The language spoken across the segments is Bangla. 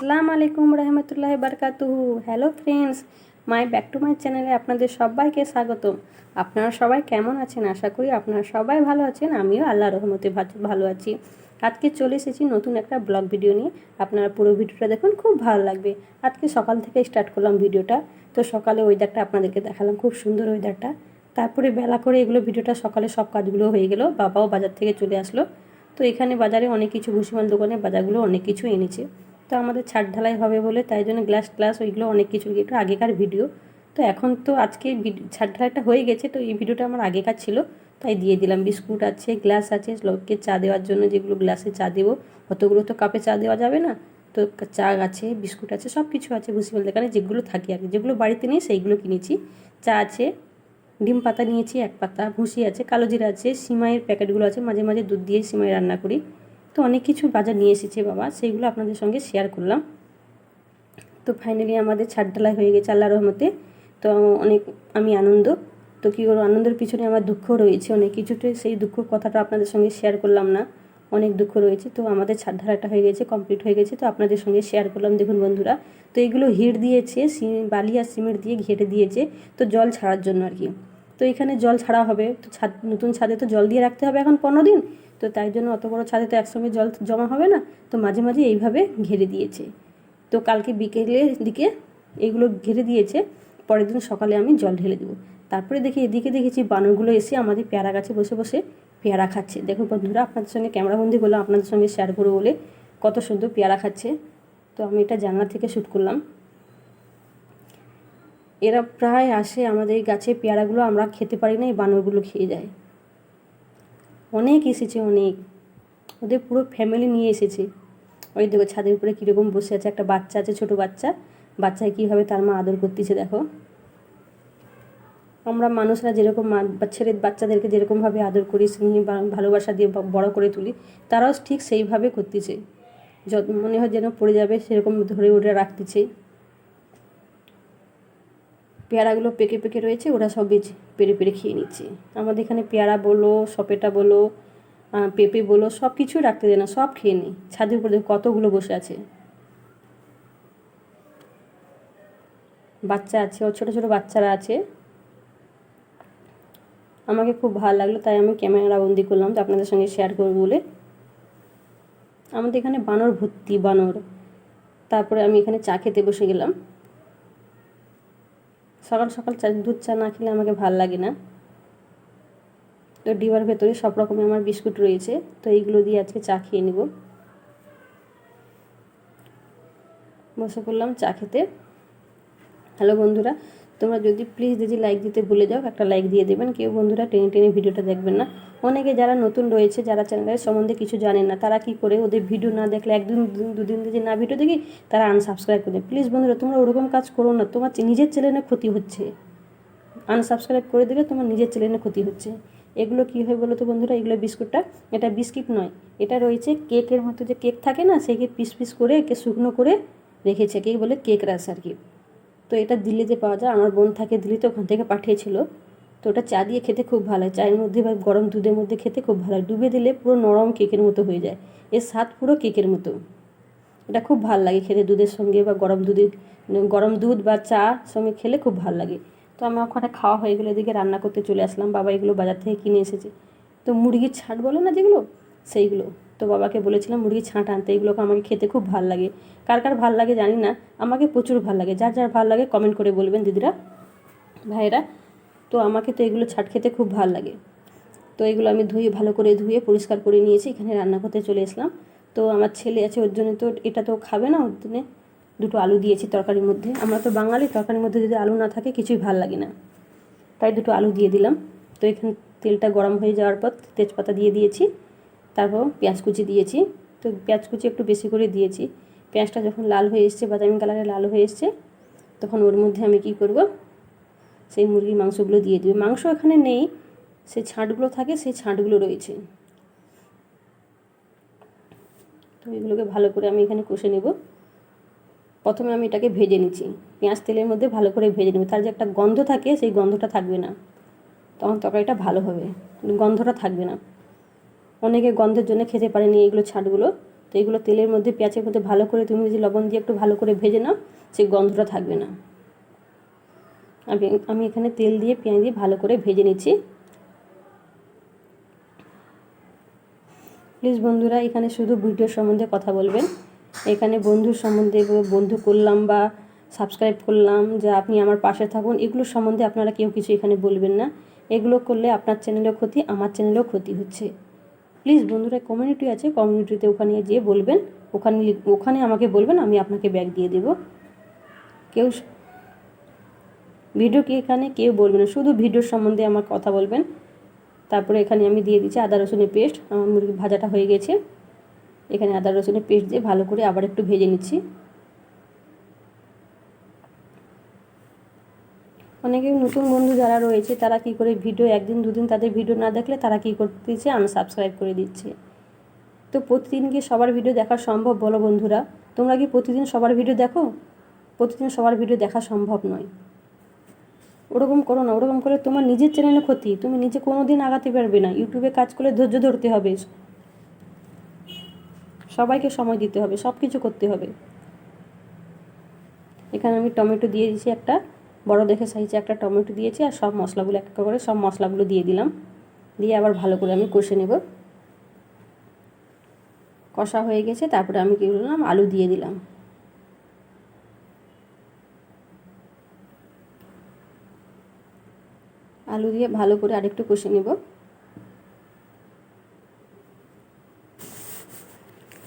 আসসালামু আলাইকুম রহমতুল্লাহ বারকাতুহু। Hello friends my back to my চ্যানেলে আপনাদের সবাইকে স্বাগতম। আপনারা সবাই কেমন আছেন? আশা করি আপনারা সবাই ভালো আছেন। আমিও আল্লাহ রহমতে ভালো আছি। আজকে চলে এসেছি নতুন একটা ব্লগ ভিডিও নিয়ে। আপনারা পুরো ভিডিওটা দেখুন, খুব ভালো লাগবে। আজকে সকাল থেকে স্টার্ট করলাম ভিডিওটা। তো সকালে ওয়েদারটা আপনাদেরকে দেখালাম, খুব সুন্দর ওয়েদারটা তারপরে বেলা করে এগুলো ভিডিওটা সকালে সব কাজগুলো হয়ে গেল। বাবাও বাজার থেকে চলে আসলো। তো এখানে বাজারে অনেক কিছু ভুসিমাল দোকানে বাজারগুলো অনেক কিছু এনেছে। তো আমাদের ছাদ ঢালাই হবে বলে তাই জন্য গ্লাস গ্লাস ওইগুলো অনেক কিছু একটু আগেকার ভিডিও। তো এখন তো আজকে ছাদ ঢালাইটা হয়ে গেছে তো এই ভিডিওটা আমার আগেকার ছিল। তাই দিয়ে দিলাম, বিস্কুট আছে, গ্লাস আছে লোককে চা দেওয়ার জন্য যেগুলো গ্লাসে চা দেবো। অতগুলো তো কাপে চা দেওয়া যাবে না। তো চা আছে, বিস্কুট আছে সব কিছু আছে ভুসিমাল দোকানে যেগুলো থাকে আর যেগুলো বাড়িতে নেই সেইগুলো কিনেছি। চা আছে, ডিম পাতা নিয়েছি, এক পাতা, ভুসি আছে, কালো জিরা আছে, সিমাইয়ের প্যাকেটগুলো আছে। মাঝে মাঝে দুধ দিয়ে সিমাই রান্না করি। তো অনেক কিছু বাজার নিয়ে এসেছে বাবা, সেইগুলো আপনাদের সঙ্গে শেয়ার করলাম। তো ফাইনালি আমাদের ছাদ ঢালাই হয়ে গেছে আল্লাহ রহমতে। তো অনেক আমি আনন্দ। তো কী করব, আনন্দের পিছনে আমার দুঃখ রয়েছে অনেক কিছুতে। সেই দুঃখ কথাটা আপনাদের সঙ্গে শেয়ার করলাম না, অনেক দুঃখ রয়েছে। তো আমাদের ছাদ ঢালাইটা হয়ে গেছে কমপ্লিট হয়ে গেছে। তো আপনাদের সঙ্গে শেয়ার করলাম, দেখুন বন্ধুরা। তো এগুলো হিট দিয়েছে বালি আর সিমেন্ট দিয়ে ঘেটে দিয়েছে। তো জল ছাড়ার জন্য আর কি। তো এখানে জল ছাড়া হবে। তো ছাদ, নতুন ছাদে তো জল দিয়ে রাখতে হবে এখন পনেরো দিন। তো তাই জন্য অত বড় ছাদে তো একসঙ্গে জল জমা হবে না। তো মাঝে মাঝে এইভাবে ঘিরে দিয়েছে। তো কালকে বিকেলের দিকে এগুলো ঘিরে দিয়েছে। পরের দিন সকালে আমি জল ঢেলে দেবো। তারপরে দেখি এদিকে দেখেছি বানরগুলো এসে আমাদের পেয়ারা গাছে বসে বসে পেয়ারা খাচ্ছে। দেখো বন্ধুরা, আপনাদের সঙ্গে ক্যামেরাবন্দি করলাম আপনাদের সঙ্গে শেয়ার করব বলে কত সুন্দর পেয়ারা খাচ্ছে। তো আমি এটা জানলা থেকে শ্যুট করলাম। এরা প্রায় আসে আমাদের এই গাছে পেয়ারাগুলো আমরা খেতে পারি না, এই বানরগুলো খেয়ে যায়। অনেক এসেছে, অনেক। ওদের পুরো ফ্যামিলি নিয়ে এসেছে। ওই দেখো, ছাদের উপরে কীরকম বসে আছে একটা বাচ্চা আছে, ছোট বাচ্চা। বাচ্চায় কীভাবে তার মা আদর করতেছে, দেখো। আমরা মানুষরা যেরকম ছেলে বাচ্চাদেরকে যেরকমভাবে আদর করি, স্নেহ ভালোবাসা দিয়ে বড় করে তুলি, তারাও ঠিক সেইভাবে করতেছে। যত মনে হয় যেন পড়ে যাবে, সেরকম ধরে ওরা রাখতেছে। পেয়ারাগুলো পেকে পেকে রয়েছে, ওরা সব বেছে পেরে পেরে খেয়ে নিচ্ছে। আমাদের এখানে পেয়ারা বলো, সপেটা বলো পেঁপে বলো সব কিছুই রাখতে দেয় না, সব খেয়ে নিই ছাদের উপরে কতগুলো বসে আছে। বাচ্চা আছে ও ছোটো ছোটো বাচ্চারা আছে। আমাকে খুব ভালো লাগল, তাই আমি ক্যামেরা বন্দি করলাম, তো আপনাদের সঙ্গে শেয়ার করব বলে। আমাদের এখানে বানর ভর্তি, বানর। তারপরে আমি এখানে চা খেতে বসে গেলাম। সকাল সকাল চা দুধ চা না খেলে আমাকে ভালো লাগে না। তো ডিবার ভেতরে সব রকমের আমার বিস্কুট রয়েছে, তো এইগুলো দিয়ে আজকে চা খেয়ে নিব। বসে পড়লাম চা খেতে। হ্যালো বন্ধুরা তোমরা যদি প্লিজ দিদি লাইক দিতে ভুলে যাও, একটা লাইক দিয়ে দেবেন। কেউ বন্ধুরা টেনে টেনে ভিডিওটা দেখবেন না। অনেকে যারা নতুন রয়েছে, যারা চ্যানেলের সম্বন্ধে কিছু জানেন না, তারা কি করে ওদের ভিডিও না দেখলে একদিন, দুদিন যদি না ভিডিও দেখি, তারা আনসাবস্ক্রাইব করে প্লিজ বন্ধুরা, তোমরা ওরকম কাজ করো না। তোমার নিজের চ্যানেলের ক্ষতি হচ্ছে। আনসাবস্ক্রাইব করে দিলে তোমার নিজের চ্যানেলের ক্ষতি হচ্ছে। এগুলো কী হয় বলো তো বন্ধুরা? এগুলো বিস্কুটটা, এটা বিস্কিট নয়। এটা রয়েছে কেকের মতো যে কেক থাকে না, সেই পিস পিস করে একে শুকনো করে রেখেছে। কেক বলে কেক রাস আর কি। তো এটা দিল্লিতে পাওয়া যায়, আমার বোন থাকে দিল্লিতে, ওখান থেকে পাঠিয়েছিল। তো ওটা চা দিয়ে খেতে খুব ভালো হয়। চায়ের মধ্যে বা গরম দুধের মধ্যে খেতে খুব ভালো হয়। ডুবে দিলে পুরো নরম কেকের মতো হয়ে যায়। এর স্বাদ পুরো কেকের মতো। এটা খুব ভালো লাগে খেতে দুধের সঙ্গে বা গরম দুধে, গরম দুধ বা চা সঙ্গে খেলে খুব ভালো লাগে। তো আমার ওখানে খাওয়া হয়ে গেলে, এদিকে রান্না করতে চলে আসলাম। বাবা এগুলো বাজার থেকে কিনে এসেছে। তো মুরগির ছাট বলে না যেগুলো? সেইগুলো। তো বাবাকে বলেছিলাম মুরগি ছাঁট আনতে, এগুলোকে আমাকে খেতে খুব ভালো লাগে। কার কার ভালো লাগে জানি না, আমাকে প্রচুর ভালো লাগে। যার যার ভালো লাগে কমেন্ট করে বলবেন দিদিরা, ভাইয়েরা। তো আমাকে তো এগুলো ছাট খেতে খুব ভালো লাগে। তো এগুলো আমি ধুয়ে, ভালো করে ধুয়ে, পরিষ্কার করে নিয়েছি, এখানে রান্না করতে চলে এসলাম। তো আমার ছেলে আছে, ওর জন্য তো এটা তো খাবে না, ওর জন্য দুটো আলু দিয়েছি তরকারির মধ্যে। আমরা তো বাঙালি, তরকারির মধ্যে যদি আলু না থাকে, কিছুই ভালো লাগে না। তাই দুটো আলু দিয়ে দিলাম। তো এখানে তেলটা গরম হয়ে যাওয়ার পর তেজপাতা দিয়ে দিয়েছি। তারপর পেঁয়াজ কুচি দিয়েছি। তো পেঁয়াজ কুচি একটু বেশি করে দিয়েছি। পেঁয়াজটা যখন লাল হয়ে এসছে, বাদামি কালারে লাল হয়ে এসছে, তখন ওর মধ্যে আমি কি করব? সেই মুরগির মাংসগুলো দিয়ে দেবে। মাংস এখানে নেই সেই ছাঁটগুলো থাকে, সেই ছাঁটগুলো রয়েছে। তো এগুলোকে ভালো করে আমি এখানে কষে নেব। প্রথমে আমি এটাকে ভেজে নিচ্ছি। পেঁয়াজ তেলের মধ্যে ভালো করে ভেজে নেব। তার যে একটা গন্ধ থাকে, সেই গন্ধটা থাকবে না। তখন তরকারিটা ভালো হবে। গন্ধটা থাকবে না। অনেকে গন্ধের জন্য খেতে পারেনি এইগুলো ছাটগুলো তো এগুলো তেলের মধ্যে, পেঁয়াজের মধ্যে ভালো করে তুমি যদি লবণ দিয়ে একটু ভালো করে ভেজে নাও, সেই গন্ধটা থাকবে না। আমি আমি এখানে তেল দিয়ে, পেঁয়াজ দিয়ে ভালো করে ভেজে নিচ্ছি। প্লিজ বন্ধুরা, এখানে শুধু ভিডিও সম্বন্ধে কথা বলবেন। এখানে বন্ধুর সম্বন্ধে বন্ধু করলাম বা সাবস্ক্রাইব করলাম, যে আপনি আমার পাশে থাকুন, এগুলো সম্বন্ধে আপনারা কেউ কিছু এখানে বলবেন না। এগুলো করলে আপনার চ্যানেলেও ক্ষতি, আমার চ্যানেলেও ক্ষতি হচ্ছে। প্লিজ বন্ধুরা কমিউনিটি আছে কমিউনিটিতে ওখানে যেয়ে বলবেন, ওখানে ওখানে আমাকে বলবেন, আমি আপনাকে ব্যাগ দিয়ে দেব। কেউ ভিডিও কি এখানে কেউ বলবে না, শুধু ভিডিওর সম্বন্ধে আমার কথা বলবেন। তারপরে এখানে আমি দিয়ে দিচ্ছি আদা, রসুনের পেস্ট আমার মুরগি ভাজাটা হয়ে গেছে। এখানে আদা, রসুনের পেস্ট দিয়ে ভালো করে আবার একটু ভেজে নিচ্ছি। অনেকে নতুন বন্ধু যারা রয়েছে, তারা কি করে ভিডিও একদিন, দুদিন তাদের ভিডিও না দেখলে তারা কি করতেছে? আনসাবস্ক্রাইব করে দিচ্ছে। তো প্রতিদিন কি সবার ভিডিও দেখা সম্ভব বলো বন্ধুরা? তোমরা কি প্রতিদিন সবার ভিডিও দেখো? প্রতিদিন সবার ভিডিও দেখা সম্ভব নয়। ওরকম করো না, ওরকম করে তোমার নিজের চ্যানেলে ক্ষতি। তুমি নিজে কোনো দিন আগাতে পারবে না। ইউটিউবে কাজ করলে ধৈর্য ধরতে হবে। সবাইকে সময় দিতে হবে সব কিছু করতে হবে। এখানে আমি টমেটো দিয়ে দিয়েছি একটা। বড় দেখে সাইজে একটা টমেটো দিয়েছি আর সব মশলাগুলো এক করে, সব মশলাগুলো দিয়ে দিলাম। দিয়ে আবার ভালো করে আমি কষে নেব। কষা হয়ে গেছে, তারপরে আমি কী করলাম? আলু দিয়ে দিলাম। আলু দিয়ে ভালো করে আরেকটু কষে নেব।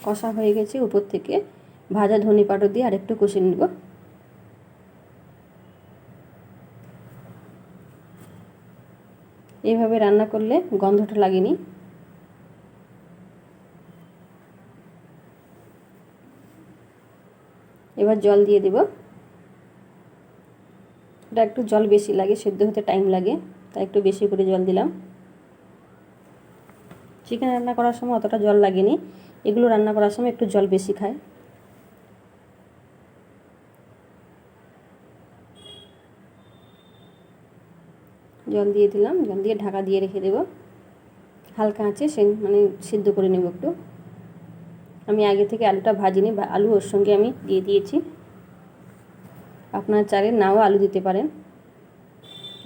কষা হয়ে গেছে উপর থেকে। ভাজা ধনে পাটো দিয়ে আরেকটু কষে নেব। এইভাবে রান্না করলে গন্ধটা লাগেনি। এবার জল দিয়ে দেব। এটা একটু জল বেশি লাগে, সেদ্ধ হতে টাইম লাগে, তাই একটু বেশি করে জল দিলাম। চিকেন রান্না করার সময় অতটা জল লাগেনি। এগুলো রান্না করার সময় একটু জল বেশি খায়। জল দিয়ে দিলাম, জল দিয়ে ঢাকা দিয়ে রেখে দেব। হালকা আছে সে মানে সিদ্ধ করে নেব একটু। আমি আগে থেকে আলুটা ভাজিনি, বা আলু ওর সঙ্গে আমি দিয়ে দিয়েছি। আপনার চারে নাও আলু দিতে পারেন।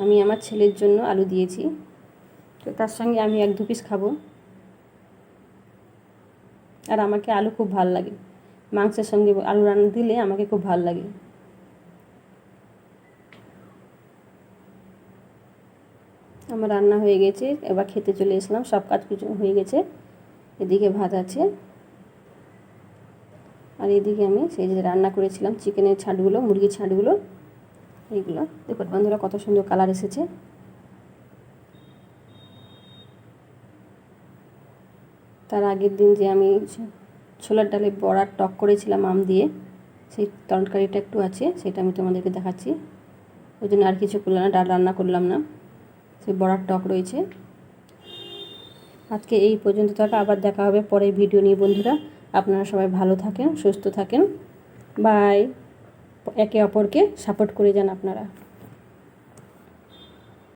আমি আমার ছেলের জন্য আলু দিয়েছি। তো তার সঙ্গে আমি এক দু পিস খাব। আর আমাকে আলু খুব ভালো লাগে। মাংসের সঙ্গে আলু রান্না দিলে আমাকে খুব ভালো লাগে। আমার রান্না হয়ে গেছে, এবার খেতে চলে এসলাম, সব কাজ কিছু হয়ে গেছে। এদিকে ভাত আছে। আর এদিকে আমি সেই যে রান্না করেছিলাম, চিকেনের ছাঁটগুলো, মুরগির ছাঁটগুলো, এইগুলো। দেখুন বন্ধুরা, কত সুন্দর কালার এসেছে। তার আগের দিন যে আমি ছোলার ডালে বড়ার টক করেছিলাম আম দিয়ে, সেই তরকারিটা একটু আছে, সেটা আমি তোমাদেরকে দেখাচ্ছি। ওই জন্য আর কিছু করলাম না, ডাল রান্না করলাম না। সেই বড়ার টক রয়েছে। আজকে এই পর্যন্ত থাকা, আবার দেখা হবে পরে ভিডিও নিয়ে বন্ধুরা। আপনারা সবাই ভালো থাকেন, সুস্থ থাকেন। বাই একে অপরকে সাপোর্ট করে যান আপনারা।